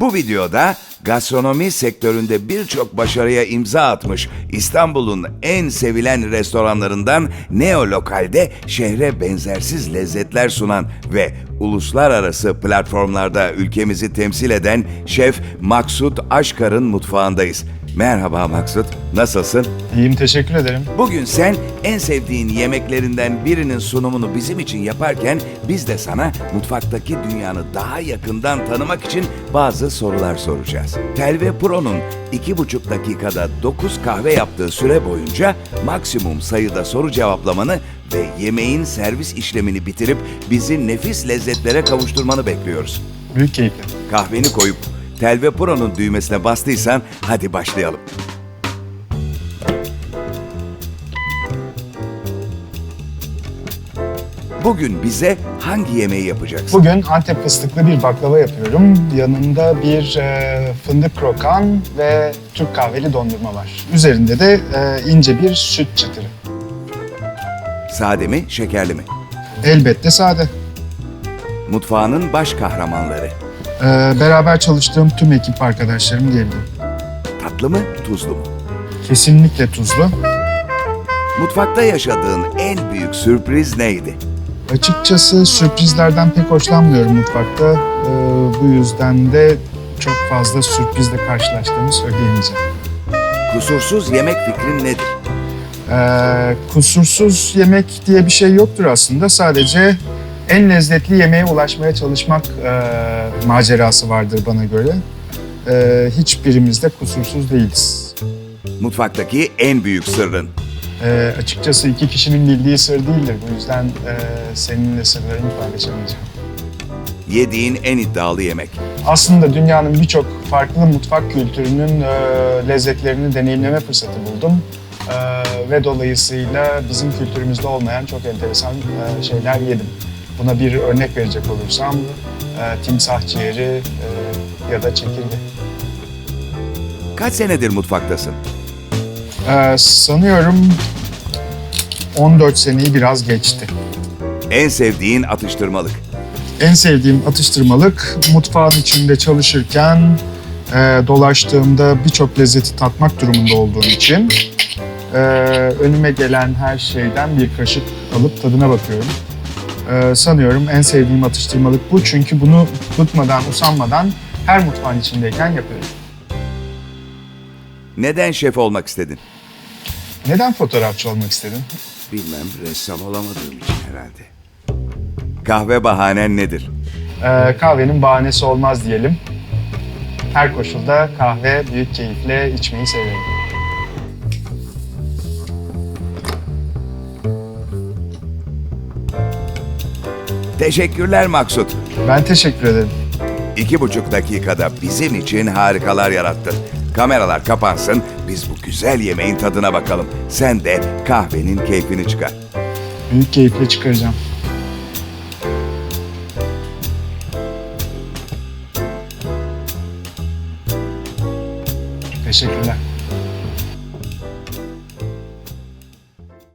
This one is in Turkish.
Bu videoda gastronomi sektöründe birçok başarıya imza atmış İstanbul'un en sevilen restoranlarından Neo Lokal'de şehre benzersiz lezzetler sunan ve uluslararası platformlarda ülkemizi temsil eden şef Maksut Aşkar'ın mutfağındayız. Merhaba Maksut, nasılsın? İyiyim teşekkür ederim. Bugün sen en sevdiğin yemeklerinden birinin sunumunu bizim için yaparken biz de sana mutfaktaki dünyanı daha yakından tanımak için bazı sorular soracağız. Telve Pro'nun iki buçuk dakikada 9 kahve yaptığı süre boyunca maksimum sayıda soru cevaplamanı ve yemeğin servis işlemini bitirip bizi nefis lezzetlere kavuşturmanı bekliyoruz. Büyük keyifle. Kahveni koyup Telve Pro'nun düğmesine bastıysan hadi başlayalım. Bugün bize hangi yemeği yapacaksın? Bugün Antep fıstıklı bir baklava yapıyorum. Yanında bir e, fındık krokan ve Türk kahveli dondurma var. Üzerinde de e, ince bir süt çıtırı. Sade mi, şekerli mi? Elbette sade. Mutfağının baş kahramanları. E, beraber çalıştığım tüm ekip arkadaşlarım diyebilirim. Tatlı mı, tuzlu mu? Kesinlikle tuzlu. Mutfakta yaşadığın en büyük sürpriz neydi? Açıkçası sürprizlerden pek hoşlanmıyorum mutfakta. E, bu yüzden de çok fazla sürprizle karşılaştığımı söyleyemeyeceğim. Kusursuz yemek fikrin nedir? Ee, kusursuz yemek diye bir şey yoktur aslında. Sadece en lezzetli yemeğe ulaşmaya çalışmak e, macerası vardır bana göre. Ee, hiçbirimiz de kusursuz değiliz. Mutfaktaki en büyük sırrın. Ee, açıkçası iki kişinin bildiği sır değildir. Bu yüzden e, seninle sırlarımı paylaşamayacağım. Yediğin en iddialı yemek. Aslında dünyanın birçok farklı mutfak kültürünün e, lezzetlerini deneyimleme fırsatı buldum. E, ve dolayısıyla bizim kültürümüzde olmayan çok enteresan e, şeyler yedim. Buna bir örnek verecek olursam e, timsah ciğeri e, ya da çekirge. Kaç senedir mutfaktasın? E, sanıyorum 14 seneyi biraz geçti. En sevdiğin atıştırmalık. En sevdiğim atıştırmalık mutfağın içinde çalışırken e, dolaştığımda birçok lezzeti tatmak durumunda olduğum için e, önüme gelen her şeyden bir kaşık alıp tadına bakıyorum. E, sanıyorum en sevdiğim atıştırmalık bu çünkü bunu bıkmadan, usanmadan her mutfağın içindeyken yapıyorum. Neden şef olmak istedin? Neden fotoğrafçı olmak istedin? Bilmem, ressam olamadığım için herhalde. Kahve bahanen nedir? E, kahvenin bahanesi olmaz diyelim. Her koşulda kahve büyük keyifle içmeyi severim. Teşekkürler Maksut. Ben teşekkür ederim. İki buçuk dakikada bizim için harikalar yarattın. Kameralar kapansın, biz bu güzel yemeğin tadına bakalım. Sen de kahvenin keyfini çıkar. Büyük keyifle çıkaracağım. Teşekkürler.